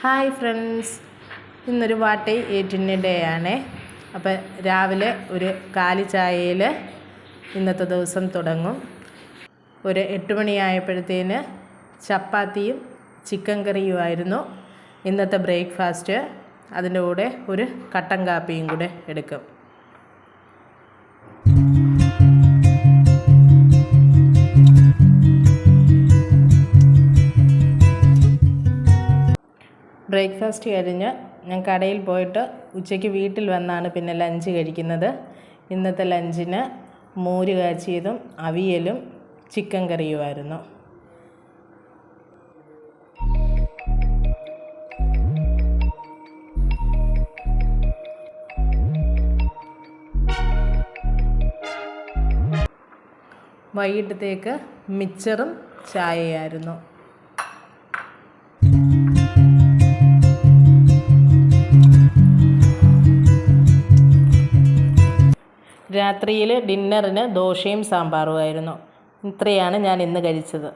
Hi friends. ഇന്നൊരു വാട്ടി ഏറ്റിന് day ആണ്. അപ്പോൾ രാവിലെ ഒരു കാലി ചായയിൽ ഇന്നത്തെ ദിവസം തുടങ്ങും. ഒരു എട്ട് മണിയായപ്പോഴത്തേന് ചപ്പാത്തിയും ചിക്കൻ കറിയുമായിരുന്നു ഇന്നത്തെ ബ്രേക്ക്ഫാസ്റ്റ്. അതിന്റെ കൂടെ ഒരു കട്ടൻ കാപ്പിയും കൂടെ എടുക്കും. ബ്രേക്ക്ഫാസ്റ്റ് കഴിഞ്ഞ് ഞാൻ കടയിൽ പോയിട്ട് ഉച്ചയ്ക്ക് വീട്ടിൽ വന്നാണ് പിന്നെ ലഞ്ച് കഴിക്കുന്നത്. ഇന്നത്തെ ലഞ്ചിന് മോര് കാച്ചിയതും അവിയലും ചിക്കൻ കറിയുമായിരുന്നു. വൈകിട്ടത്തേക്ക് മിച്ചറും ചായയായിരുന്നു. രാത്രിയിൽ ഡിന്നറിന് ദോശയും സാമ്പാറുമായിരുന്നു ഇത്രയാണ് ഞാൻ ഇന്ന് കഴിച്ചത്.